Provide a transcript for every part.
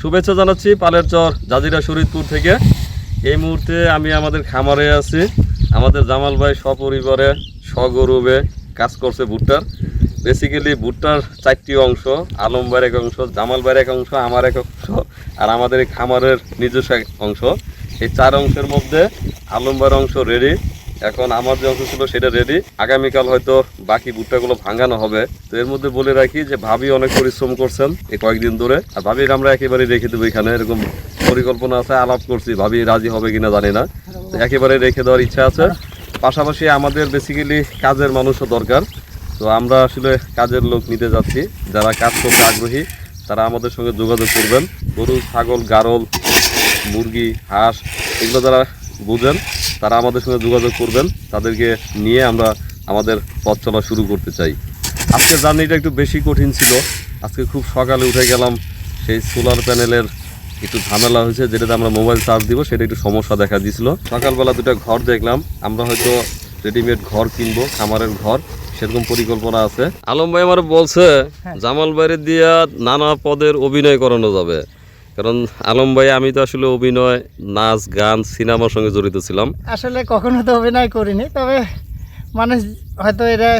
শুভেচ্ছা জানাচ্ছি পালের চর জাজিরা শরীদপুর থেকে। এই মুহূর্তে আমি আমাদের খামারে আছি। আমাদের জামাল ভাই সপরিবারে সগরুবে কাজ করছে ভুট্টার। বেসিক্যালি ভুট্টার চারটি অংশ, আলম এক অংশ, জামাল ভাইয়ের এক অংশ, আমার এক অংশ, আর আমাদের খামারের নিজস্ব এক অংশ। এই চার অংশের মধ্যে আলম ভাইয়ের অংশ রেডি এখন আমার যে অংশ ছিল সেটা রেডি আগামীকাল হয়তো বাকি ভুট্টাগুলো ভাঙানো হবে। তো এর মধ্যে বলে রাখি যে ভাবি অনেক পরিশ্রম করছেন এই কয়েকদিন ধরে। আর ভাবির আমরা একেবারে রেখে দেবো এখানে। এরকম পরিকল্পনা আছে, আলাপ করছি, ভাবি রাজি হবে কিনা জানি না। একেবারে রেখে দেওয়ার ইচ্ছা আছে। পাশাপাশি আমাদের বেসিক্যালি কাজের মানুষও দরকার। তো আমরা আসলে কাজের লোক নিতে যাচ্ছি। যারা কাজ করতে আগ্রহী, তারা আমাদের সঙ্গে যোগাযোগ করবেন। গরু, ছাগল, গারল, মুরগি, হাঁস, এগুলো যারা বুঝেন তারা আমাদের সঙ্গে যোগাযোগ করবেন তাদেরকে নিয়ে আমরা আমাদের পথ চলা শুরু করতে চাই। আজকের জার্নিটা একটু বেশি কঠিন ছিল। আজকে খুব সকালে উঠে গেলাম সেই সোলার প্যানেলের একটু ঝামেলা হয়েছে যেটাতে আমরা মোবাইল চার্জ দিব সেটা একটু সমস্যা দেখা দিয়েছিল সকালবেলা দুটো ঘর দেখলাম আমরা হয়তো রেডিমেড ঘর কিনবো খামারের ঘর সেরকম পরিকল্পনা আছে। আলম ভাই আমার বলছে জামাল বাইরে দিয়া নানা পদের অভিনয় করানো যাবে। কারণ আলম ভাই আমি তো আসলে অভিনয় নাচ গান সিনেমার সঙ্গে জড়িত ছিলাম। আসলে কখনো তো অভিনয় করিনি তবে মানুষ হয়তো এটা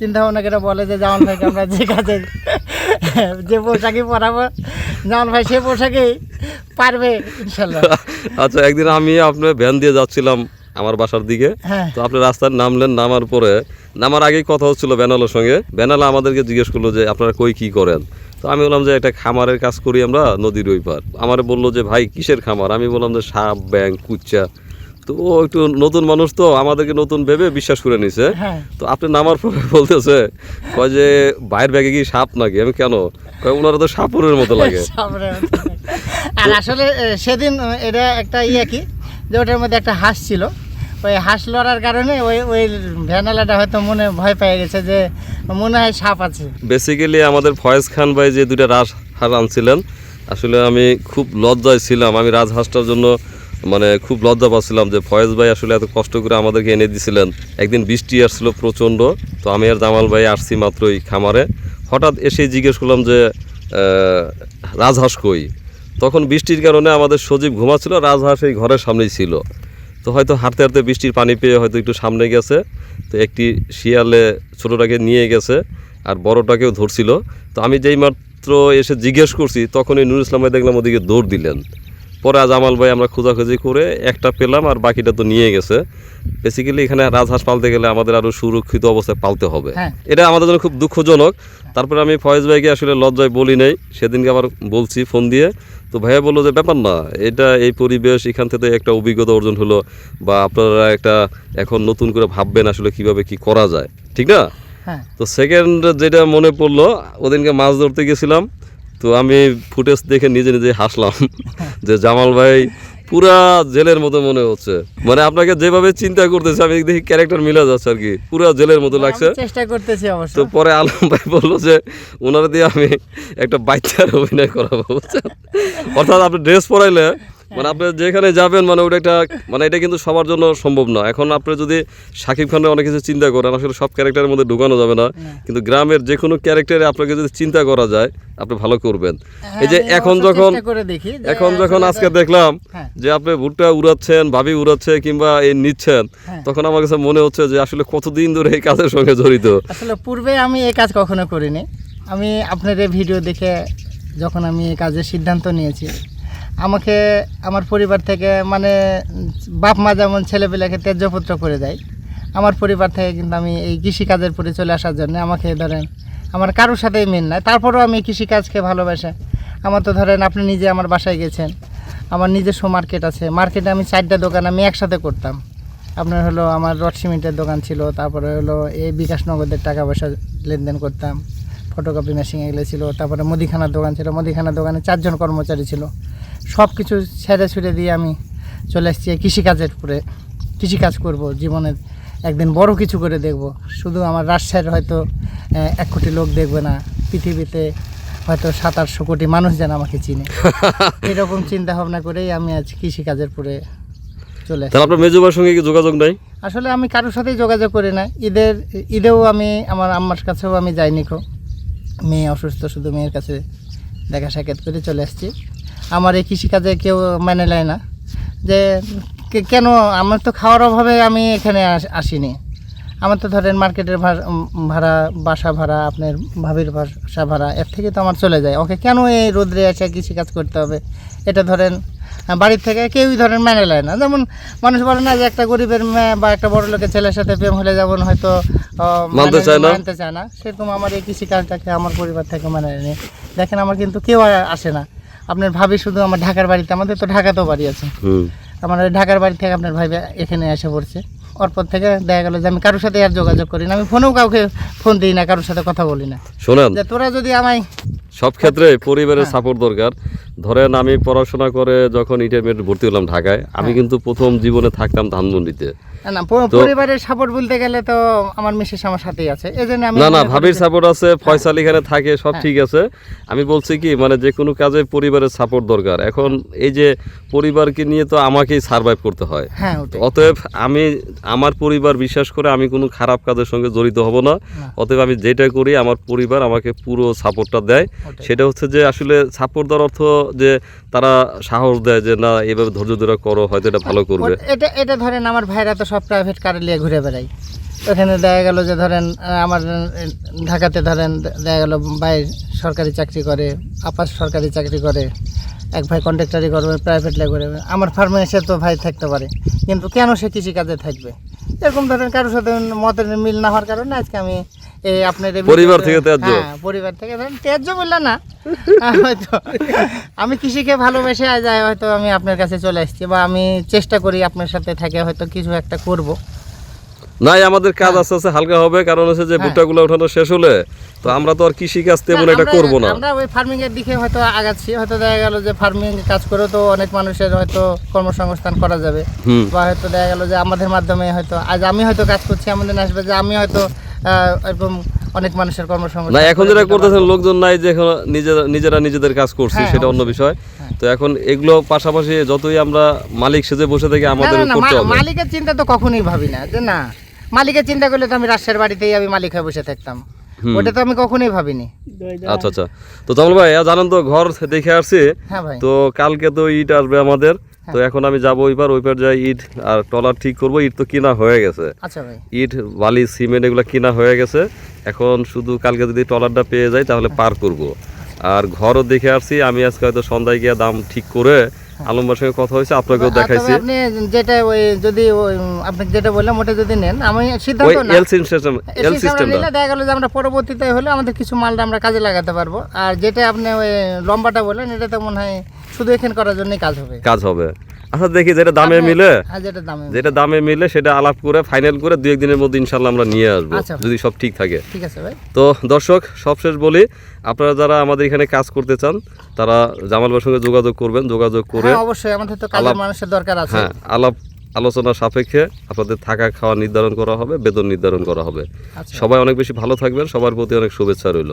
চিন্তা ভাবনা করে বলে যে জামান ভাইকে আমরা যে কাজে যে পোশাকই পরাবো জামান ভাই সে পোশাকেই পারবে ইনশাল্লাহ। আচ্ছা একদিন আমি আপনার ভ্যান দিয়ে যাচ্ছিলাম আমার বাসার দিকে। হ্যাঁ। তো আপনি রাস্তায় নামলেন নামার পরে নামার আগেই কথা হচ্ছিল বেনালের সঙ্গে। বেনালা আমাদেরকে জিজ্ঞেস করল যে আপনারা কই কি করেন? তো আমি বললাম যে একটা খামারের কাজ করি আমরা নদীর ওই পার। আমার বলল যে ভাই কিসের খামার? আমি বললাম যে সাপ ব্যাং কুচ্চা। তো ও একটু নতুন মানুষ তো আমাদেরকে নতুন ভেবে বিশ্বাস করে নিছে। হ্যাঁ। তো আপনি নামার পরে বলতেছে কয় যে বাইরের ব্যাগে কি সাপ নাকি? আমি কেন? কয় ওনারা তো সাপুরের মতো লাগে। আর আসলে সেদিন এটা একটা ইয়ে কি যে ওটার মধ্যে একটা হাঁস ছিল। ওই হাঁস লড়ার কারণে ওই ওই ভ্যানালাটা হয়তো মনে ভয় পেয়ে গেছে যে মনে হয় সাপ আছে। বেসিক্যালি আমাদের ফয়েজ খান ভাই যে দুইটা রাজহাঁস আনছিলেন, আসলে আমি খুব লজ্জায় ছিলাম। আমি রাজহাঁসটার জন্য মানে খুব লজ্জা পাচ্ছিলাম যে ফয়েজ ভাই আসলে এত কষ্ট করে আমাদেরকে এনে দিছিলেন। একদিন বৃষ্টি আসছিল প্রচণ্ড, তো আমি আর জামাল ভাই আসছি মাত্রই খামারে। হঠাৎ এসে জিজ্ঞেস করলাম যে রাজহাঁস কই? তখন বৃষ্টির কারণে আমাদের সজীব ঘুমাচ্ছিল রাজহাঁস এই ঘরের সামনেই ছিল। তো হয়তো হাঁটতে হাঁটতে বৃষ্টির পানি পেয়ে হয়তো একটু সামনে গেছে। তো একটি শিয়ালে ছোটোটাকে নিয়ে গেছে আর বড়টাকেও ধরছিল। তো আমি যেই মাত্র এসে জিজ্ঞেস করছি, তখনই নুর ইসলাম ভাই দেখলাম ওদিকে দৌড় দিলেন। পরে আজ আমাল ভাই আমরা খোঁজাখুঁজি করে একটা পেলাম আর বাকিটা তো নিয়ে গেছে। বেসিক্যালি এখানে রাজহাঁস পালতে গেলে আমাদের আরও সুরক্ষিত অবস্থায় পালতে হবে। হ্যাঁ। এটা আমাদের জন্য খুব দুঃখজনক। তারপরে আমি ফয়েজ ভাইকে আসলে লজ্জায় বলি নাই সেদিনকে আবার বলছি ফোন দিয়ে। তো ভাইয়া বলল যে ব্যাপার না এটা এই পরিবেশ এখান থেকে একটা অভিজ্ঞতা অর্জন হলো বা আপনারা একটা এখন নতুন করে ভাববেন আসলে কীভাবে কি করা যায়। ঠিক না? হ্যাঁ। তো সেকেন্ড যেটা মনে পড়ল ওদিনকে মাছ ধরতে গেছিলাম। তো আমি ফুটেজ দেখে নিজে নিজে হাসলাম যে জামাল ভাই পুরা জেলের মতো মনে হচ্ছে। মানে আপনাকে যেভাবে চিন্তা করতেছে আমি দেখি ক্যারেক্টার মিলে যাচ্ছে আর কি। পুরা জেলের মতো লাগছে। চেষ্টা করতেছি অবশ্য। তো পরে আলম ভাই বলল যে ওনারা দিয়ে আমি একটা বাচ্চার অভিনয় করাবো। অর্থাৎ আপনি ড্রেস পরাইলে মানে আপনি যেখানে যাবেন মানে ওটা একটা মানে এটা কিন্তু সবার জন্য সম্ভব না। এখন আপনি যদি শাকিব খানের অনেক কিছু চিন্তা করেন আসলে সব ক্যারেক্টারের মধ্যে ঢুকানো যাবে না। কিন্তু গ্রামের যে কোনো ক্যারেক্টারে আপনাকে যদি চিন্তা করা যায় আপনি ভালো করবেন। এই যে হ্যাঁ, এখন যখন এখন যখন আজকে দেখলাম হ্যাঁ। যে আপনি ভুট্টা উড়াচ্ছেন ভাবি উড়াচ্ছে কিংবা এই নিচ্ছেন হ্যাঁ। তখন আমার কাছে মনে হচ্ছে যে আসলে কতদিন ধরে এই কাজের সঙ্গে জড়িত। আসলে পূর্বে আমি এই কাজ কখনো করিনি। আমি আপনার এই ভিডিও দেখে যখন আমি এই কাজের সিদ্ধান্ত নিয়েছি আমাকে আমার পরিবার থেকে মানে বাপ মা যেমন ছেলেপেলেকে ত্যায্যপুত্র করে দেয়, আমার পরিবার থেকে কিন্তু আমি এই কৃষিকাজের পরে চলে আসার জন্য আমাকে ধরেন, আমার কারোর সাথেই মিল নাই। তারপরেও আমি কৃষিকাজকে ভালোবাসি। আমার তো ধরেন, আপনি নিজে আমার বাসায় গেছেন, আমার নিজস্ব মার্কেট আছে। মার্কেটে আমি চারটা দোকান আমি একসাথে করতাম। আপনার হলো আমার রড সিমেন্টের দোকান ছিল, তারপরে হলো এই বিকাশ নগদের টাকা পয়সা লেনদেন করতাম। ফটোকপি মেশিন এগুলো ছিল, তারপরে মুদিখানার দোকান ছিল। মুদিখানার দোকানে চারজন কর্মচারী ছিল। সব কিছু ছেড়ে ছুড়ে দিয়ে আমি চলে এসেছি কৃষিকাজের উপরে। কৃষিকাজ করব জীবনের একদিন বড় কিছু করে দেখব। শুধু আমার রাজশাহীর হয়তো এক কোটি লোক দেখবে না পৃথিবীতে হয়তো সাত আটশো কোটি মানুষ যেন আমাকে চিনে। এরকম চিন্তা ভাবনা করেই আমি আজ কৃষিকাজের উপরে চলে তাহলে আপনার মেজুবার সঙ্গে কি যোগাযোগ নাই? আসলে আমি কারোর সাথেই যোগাযোগ করি না। ঈদের ঈদেও আমি আমার আম্মার কাছেও আমি যাইনি খো মেয়ে অসুস্থ শুধু মেয়ের কাছে দেখা সাক্ষাৎ করে চলে আসছি। আমার এই কৃষিকাজে কেউ মেনে নেয় না। যে কেন আমার তো খাওয়ার অভাবে আমি এখানে আস- আসিনি। আমার তো ধরেন মার্কেটের ভাড়া- ভাড়া বাসা ভাড়া আপনার ভাবির বাসা ভাড়া এর থেকে তো আমার চলে যায়। ওকে কেন এই রোদ্রে এসে কৃষিকাজ করতে হবে? এটা ধরেন বাড়ির থেকে কেউই ধরেন মেনে নেয় না। যেমন মানুষ বলে না যে একটা গরিবের মেয়ে বা একটা বড় লোকের ছেলের সাথে প্রেম হলে যেমন হয়তো মানতে মানে চায় না? মানতে চায় না। সেরকম আমার এই কৃষিকাজটাকে আমার পরিবার থেকে মানে নেয় দেখেন আমার কিন্তু কেউ আসে না। আপনার ভাবি শুধু আমার ঢাকার বাড়িতে আমাদের তো ঢাকাতেও বাড়ি আছে। আমার ঢাকার বাড়ি থেকে আপনার ভাই এখানে এসে পড়ছে। অরপর থেকে দেখা গেল যে আমি কারোর সাথে আর যোগাযোগ করি না। আমি ফোনেও কাউকে ফোন দিই না কারোর সাথে কথা বলি না। শোনেন। যে তোরা যদি আমায় সব ক্ষেত্রে পরিবারের হ্যাঁ। সাপোর্ট দরকার। ধরেন আমি পড়াশোনা করে যখন ইন্টারমিডিয়েট ভর্তি হলাম ঢাকায় আমি হ্যাঁ। কিন্তু প্রথম জীবনে থাকতাম ধানমন্ডিতে। না পরিবারের সাপোর্ট বলতে গেলে তো আমার মিসেস আমার সাথেই আছে। এই আমি না না ভাবির সাপোর্ট আছে ফয়সাল এখানে থাকে সব হ্যাঁ। ঠিক আছে। আমি বলছি কি মানে যে কোনো কাজে পরিবারের সাপোর্ট দরকার। এখন এই যে পরিবারকে নিয়ে তো আমাকেই সার্ভাইভ করতে হয়। হ্যাঁ অতএব আমি আমার পরিবার বিশ্বাস করে আমি কোনো খারাপ কাজের সঙ্গে জড়িত হব না। অতএব আমি যেটা করি আমার পরিবার আমাকে পুরো সাপোর্টটা দেয়। সেটা হচ্ছে যে আসলে সাপোর্ট দেওয়ার অর্থ যে তারা সাহস দেয় যে, না, এভাবে ধৈর্য ধরে করো, হয়তো এটা ভালো করবে। এটা এটা ধরেন আমার ভাইরা তো সব প্রাইভেট কারে নিয়ে ঘুরে বেড়াই ওখানে দেখা গেল যে ধরেন আমার ঢাকাতে ধরেন দেখা গেল ভাই সরকারি চাকরি করে আপাস সরকারি চাকরি করে, এক ভাই কন্ট্রাক্টারি করবে প্রাইভেট লে করে আমার ফার্মে এসে তো ভাই থাকতে পারে, কিন্তু কেন সে কৃষিকাজে থাকবে? এরকম ধরেন কারোর সাথে মতের মিল না হওয়ার কারণে আজকে আমি এই আপনার এই পরিবার থেকে ত্যায্য? হ্যাঁ পরিবার থেকে ধরেন ত্যায্য না। হয়তো। আমি কৃষিকে ভালোবেসে আজ হয়তো আমি আপনার কাছে চলে আসছি বা আমি চেষ্টা করি আপনার সাথে থাকে হয়তো কিছু একটা করব। নাই আমাদের কাজ আস্তে আস্তে হালকা হবে। কারণ হচ্ছে যে হ্যাঁ। ভুট্টাগুলো ওঠানো শেষ হলে তো আমরা তো আর কৃষি কাজ তেমন এটা করব না। আমরা ওই ফার্মিং এর দিকে হয়তো আগাচ্ছি। হয়তো দেখা গেল যে ফার্মিং কাজ করে তো অনেক মানুষের হয়তো কর্মসংস্থান করা যাবে। বা হয়তো দেখা গেল যে আমাদের মাধ্যমে হয়তো আজ আমি হয়তো কাজ করছি আমাদের আসবে যে আমি হয়তো এরকম অনেক মানুষের কর্মসংস্থান না এখন যেটা করতেছেন লোকজন নাই যে এখন নিজেরা নিজেরা নিজেদের কাজ করছি হ্যাঁ, সেটা অন্য বিষয়। হ্যাঁ। তো এখন এগুলো পাশাপাশি যতই আমরা মালিক সেজে বসে থাকি আমাদের করতে হবে। মালিকের চিন্তা তো কখনোই ভাবি না যে না মালিকের চিন্তা করলে তো আমি রাজশাহীর বাড়িতেই আমি মালিক হয়ে বসে থাকতাম। ওটা তো আমি কখনোই ভাবিনি। আচ্ছা আচ্ছা। তো জামাল ভাই জানেন তো ঘর দেখে আসছি। হ্যাঁ তো কালকে তো ইট আসবে আমাদের। তো এখন আমি যাব ওইবার ওইবার যাই ইট আর টলার ঠিক করব। ইট তো কিনা হয়ে গেছে। আচ্ছা ভাই। ইট বালি সিমেন্ট এগুলো কিনা হয়ে গেছে। এখন শুধু কালকে যদি টলারটা পেয়ে যাই তাহলে পার করব। আর ঘরও দেখে আসছি আমি আজকে হয়তো সন্ধ্যায় গিয়ে দাম ঠিক করে আলমবার সঙ্গে কথা হয়েছে আপনাকেও দেখাইছি। আপনি যেটা ওই যদি আপনি যেটা বললাম ওটা যদি নেন আমি সিদ্ধান্ত না এল সিস্টেম এল সিস্টেমটা নিলে দেখা গেল যে আমরা পরবর্তীতে হলে আমাদের কিছু মালটা আমরা কাজে লাগাতে পারব। আর যেটা আপনি ওই লম্বাটা বললেন এটা তো মনে হয় শুধু এখানে করার জন্যই কাজ হবে। কাজ হবে। আচ্ছা দেখি যেটা দামে মিলে। যেটা দামে মিলে। সেটা আলাপ করে ফাইনাল করে দুই একদিনের মধ্যে ইনশাল্লাহ আমরা নিয়ে আসব আচ্ছা। যদি সব ঠিক থাকে। ঠিক আছে ভাই। তো দর্শক সবশেষ বলি আপনারা যারা আমাদের এখানে কাজ করতে চান তারা জামাল ভাইয়ের সঙ্গে যোগাযোগ করবেন যোগাযোগ করে হ্যাঁ অবশ্যই আমাদের তো কাজের আলাপ- মানুষের দরকার আছে। হ্যাঁ আলাপ আলোচনা সাপেক্ষে আপনাদের থাকা খাওয়া নির্ধারণ করা হবে বেতন নির্ধারণ করা হবে। আচ্ছা। সবাই অনেক বেশি ভালো থাকবেন সবার প্রতি অনেক শুভেচ্ছা রইল।